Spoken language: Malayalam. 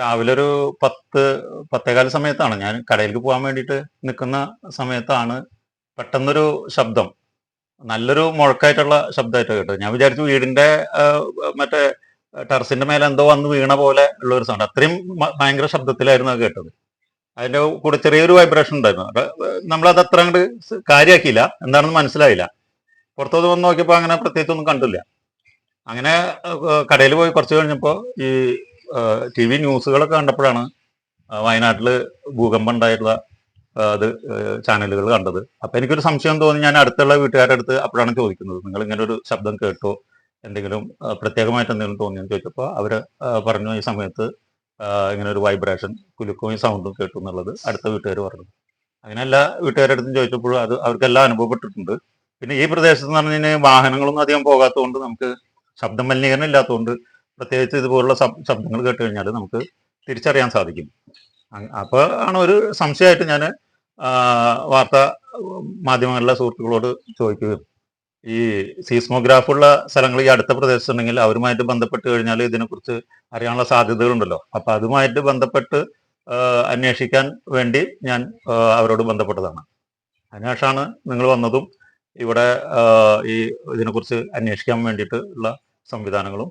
രാവിലെ ഒരു പത്ത് പത്തേകാല സമയത്താണ്. ഞാൻ കടയിലേക്ക് പോകാൻ വേണ്ടിയിട്ട് നിൽക്കുന്ന സമയത്താണ് പെട്ടെന്നൊരു ശബ്ദം. നല്ലൊരു മുഴക്കായിട്ടുള്ള ശബ്ദമായിട്ട് കേട്ടത്. ഞാൻ വിചാരിച്ചു വീടിന്റെ മറ്റേ ടെറസിന്റെ മേലെ എന്തോ വന്ന് വീണ പോലെ ഉള്ള ഒരു സൗണ്ട് അത്രയും ഭയങ്കര ശബ്ദത്തിലായിരുന്നു അത് കേട്ടത്. അതിന്റെ കൂടെ ചെറിയൊരു വൈബ്രേഷൻ ഉണ്ടായിരുന്നു. നമ്മളത് അത്ര അങ്ങോട്ട് കാര്യമാക്കിയില്ല എന്താണെന്ന് മനസ്സിലായില്ല. പുറത്തോട്ട് വന്ന് നോക്കിയപ്പോൾ അങ്ങനെ പ്രത്യേകിച്ച് ഒന്നും കണ്ടില്ല. അങ്ങനെ കടയിൽ പോയി കുറച്ച് കഴിഞ്ഞപ്പോൾ ഈ ടി വി ന്യൂസുകളൊക്കെ കണ്ടപ്പോഴാണ് വയനാട്ടിൽ ഭൂകമ്പം ഉണ്ടായിട്ടുള്ള അത് ചാനലുകൾ കണ്ടത്. അപ്പൊ എനിക്കൊരു സംശയം തോന്നി ഞാൻ അടുത്തുള്ള വീട്ടുകാരുടെ അടുത്ത് അപ്പോഴാണ് ചോദിക്കുന്നത്. നിങ്ങൾ ഇങ്ങനെ ഒരു ശബ്ദം കേട്ടോ? എന്തെങ്കിലും പ്രത്യേകമായിട്ട് എന്തെങ്കിലും തോന്നിയെന്ന് ചോദിച്ചപ്പോൾ അവർ പറഞ്ഞു ഈ സമയത്ത് ഇങ്ങനെ ഒരു വൈബ്രേഷൻ കുലുക്കവും സൗണ്ടും കേട്ടു എന്നുള്ളത് അടുത്ത വീട്ടുകാർ പറഞ്ഞു. അങ്ങനെ എല്ലാ വീട്ടുകാരുടെ അടുത്തും ചോദിച്ചപ്പോഴും അത് അവർക്കെല്ലാം അനുഭവപ്പെട്ടിട്ടുണ്ട്. പിന്നെ ഈ പ്രദേശത്ത് എന്ന് പറഞ്ഞു കഴിഞ്ഞാൽ വാഹനങ്ങളൊന്നും അധികം പോകാത്തതുകൊണ്ട് നമുക്ക് ശബ്ദ മലിനീകരണം ഇല്ലാത്തതുകൊണ്ട് പ്രത്യേകിച്ച് ഇതുപോലുള്ള ശബ്ദങ്ങൾ കേട്ട് കഴിഞ്ഞാൽ നമുക്ക് തിരിച്ചറിയാൻ സാധിക്കും. അപ്പോൾ ആണ് ഒരു സംശയമായിട്ട് ഞാൻ വാർത്താ മാധ്യമങ്ങളിലെ സുഹൃത്തുക്കളോട് ചോദിക്കുകയും. ഈ സീസ്മോഗ്രാഫുള്ള സ്ഥലങ്ങൾ ഈ അടുത്ത പ്രദേശത്തുണ്ടെങ്കിൽ അവരുമായിട്ട് ബന്ധപ്പെട്ട് കഴിഞ്ഞാൽ ഇതിനെക്കുറിച്ച് അറിയാനുള്ള സാധ്യതകളുണ്ടല്ലോ. അപ്പൊ അതുമായിട്ട് ബന്ധപ്പെട്ട് അന്വേഷിക്കാൻ വേണ്ടി ഞാൻ അവരോട് ബന്ധപ്പെട്ടതാണ്. അതിനുശേഷമാണ് നിങ്ങൾ വന്നതും ഇവിടെ ഈ ഇതിനെക്കുറിച്ച് അന്വേഷിക്കാൻ വേണ്ടിയിട്ട് ഉള്ള സംവിധാനങ്ങളും